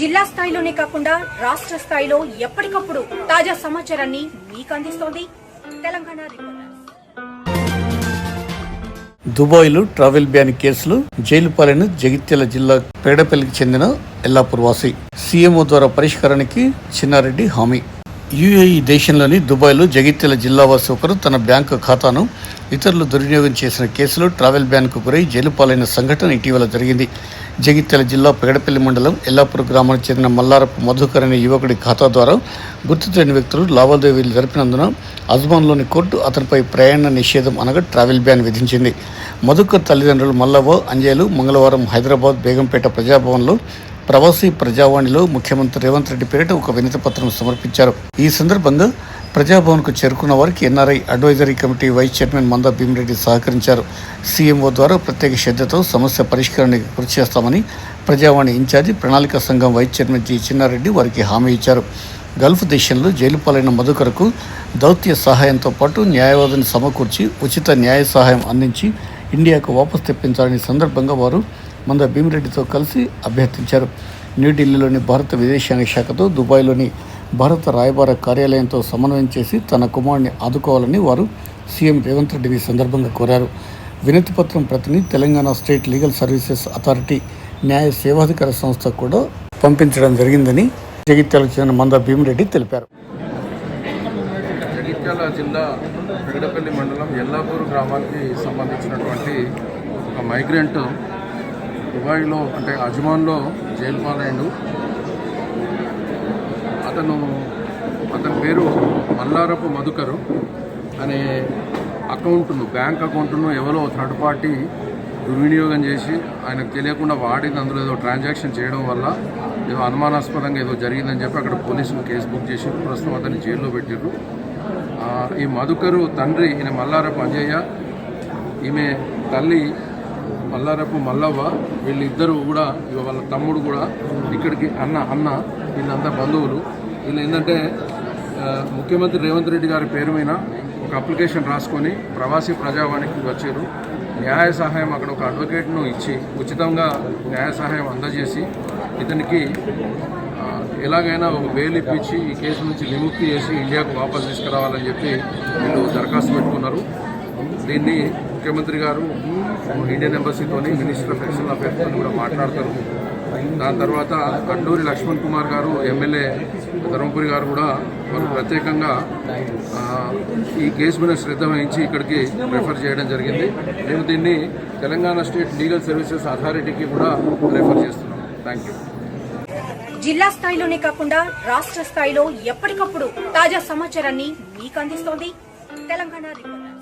జిల్లా స్థాయిలోనే కాకుండా రాష్ట్ర స్థాయిలో ఎప్పటికప్పుడు తాజా సమాచారాన్ని మీకు అందిస్తోంది తెలంగాణ దుబాయ్లో ట్రావెల్ బ్యాన్ కేసులు జైలు పాలైన జగిత్యాల జిల్లా పేడపల్లికి చెందిన ఎల్లాపూర్ వాసి సీఎంఓ ద్వారా పరిష్కారానికి చిన్నారెడ్డి హామీ. యుఏఈ దేశంలోని దుబాయ్లో జగిత్యాల జిల్లావాసి ఒకరు తన బ్యాంకు ఖాతాను ఇతరులు దుర్వినియోగం చేసిన కేసులో ట్రావెల్ బ్యాన్కు గురై జైలు పాలైన సంఘటన ఇటీవల జరిగింది. జగిత్యాల జిల్లా పెగడపల్లి మండలం ఎల్లాపూర్ గ్రామానికి చెందిన మల్లారపు మధుకర్ అనే యువకుడి ఖాతా ద్వారా గుర్తు తెలియని వ్యక్తులు లావాదేవీలు జరిపినందున అజ్మాన్లోని కోర్టు అతనిపై ప్రయాణ నిషేధం అనగా ట్రావెల్ బ్యాన్ విధించింది. మధుకర్ తల్లిదండ్రులు మల్లవ్వ అంజయ్యలు మంగళవారం హైదరాబాద్ బేగంపేట ప్రజాభవన్లో ప్రవాసీ ప్రజావాణిలో ముఖ్యమంత్రి రేవంత్ రెడ్డి పేరిట ఒక వినతి పత్రం సమర్పించారు. ఈ సందర్భంగా ప్రజాభవన్కు చేరుకున్న వారికి NRI advisory committee vice chairman Manda Bhimireddy సహకరించారు. సీఎంఓ ద్వారా ప్రత్యేక శ్రద్ధతో సమస్య పరిష్కారానికి కృషి చేస్తామని ప్రజావాణి ఇన్ఛార్జి ప్రణాళిక సంఘం వైస్ చైర్మన్ జి చిన్నారెడ్డి వారికి హామీ ఇచ్చారు. గల్ఫ్ దేశంలో జైలు పాలైన మధుకరకు దౌత్య సహాయంతో పాటు న్యాయవాదిని సమకూర్చి ఉచిత న్యాయ సహాయం అందించి ఇండియాకు వాపసు తెప్పించాలని సందర్భంగా వారు మంద భీమిరెడ్డితో కలిసి అభ్యర్థించారు. న్యూఢిల్లీలోని భారత విదేశాంగ శాఖతో దుబాయ్లోని భారత రాయబార కార్యాలయంతో సమన్వయం చేసి తన కుమారుడిని ఆదుకోవాలని వారు సీఎం రేవంత్ రెడ్డిని ఈ సందర్భంగా కోరారు. వినతి పత్రం ప్రతిని Telangana state legal services authority న్యాయ సేవాధికార సంస్థ కూడా పంపించడం జరిగిందని జగిత్యాలకు చెందిన మంద భీమిరెడ్డి తెలిపారు. జగిత్యాల జిల్లా పెగడపల్లి మండలం ఎల్లాపూర్ గ్రామానికి సంబంధించినటువంటి ఒక మైగ్రెంట్ దుబాయ్లో అంటే అజ్మాన్లో జైలు పాలైండు అతను అతని పేరు మల్లారపు మధుకరు. అనే అకౌంట్ను బ్యాంక్ అకౌంట్ను ఎవరో థర్డ్ పార్టీ దుర్వినియోగం చేసి ఆయనకు తెలియకుండా వాడింది. అందులో ఏదో ట్రాన్సాక్షన్ చేయడం వల్ల ఏదో అనుమానాస్పదంగా ఏదో జరిగిందని చెప్పి అక్కడ పోలీసులు కేసు బుక్ చేసి ప్రస్తుతం అతన్ని జైల్లో పెట్టారు ఈ మధుకరు తండ్రి ఈయన మల్లారపు అంజయ్య ఈమె తల్లి మల్లారపు మల్లవ్వ వీళ్ళిద్దరూ కూడా వాళ్ళ తమ్ముడు కూడా ఇక్కడికి అన్న అన్న వీళ్ళంతా బంధువులు. వీళ్ళు ఏంటంటే ముఖ్యమంత్రి రేవంత్ రెడ్డి గారి పేరు మీద ఒక అప్లికేషన్ రాసుకొని ప్రవాసీ ప్రజావాణికి వచ్చారు. న్యాయ సహాయం అక్కడ ఒక అడ్వకేట్ను ఇచ్చి ఉచితంగా న్యాయ సహాయం అందజేసి ఇతనికి ఎలాగైనా ఒక బెయిల్ ఇప్పించి ఈ కేసు నుంచి విముక్తి చేసి ఇండియాకు వాపస్ తీసుకురావాలని చెప్పి వీళ్ళు దరఖాస్తు పెట్టుకున్నారు. దీన్ని ముఖ్యమంత్రి గారు ఇండియన్ ఎంబసీతోని మినిస్టర్ ఆఫ్ ఎక్స్టర్నల్ అఫేర్స్తో కూడా మాట్లాడతారు. దాని తర్వాత అడ్డూరి లక్ష్మణ్ కుమార్ గారు ఎమ్మెల్యే ధర్మపురి గారు కూడా వారు ప్రత్యేకంగా ఈ కేసు మీద శ్రద్ధ వహించి ఇక్కడికి రెఫర్ చేయడం జరిగింది. మేము దీన్ని తెలంగాణ స్టేట్ లీగల్ సర్వీసెస్ అథారిటీకి కూడా రెఫర్ చేస్తున్నాం. థ్యాంక్ యూ జిల్లా స్థాయిలోనే కాకుండా రాష్ట్ర స్థాయిలో ఎప్పటికప్పుడు తాజా సమాచారాన్ని మీకు అందిస్తోంది తెలంగాణ రిపోర్టర్.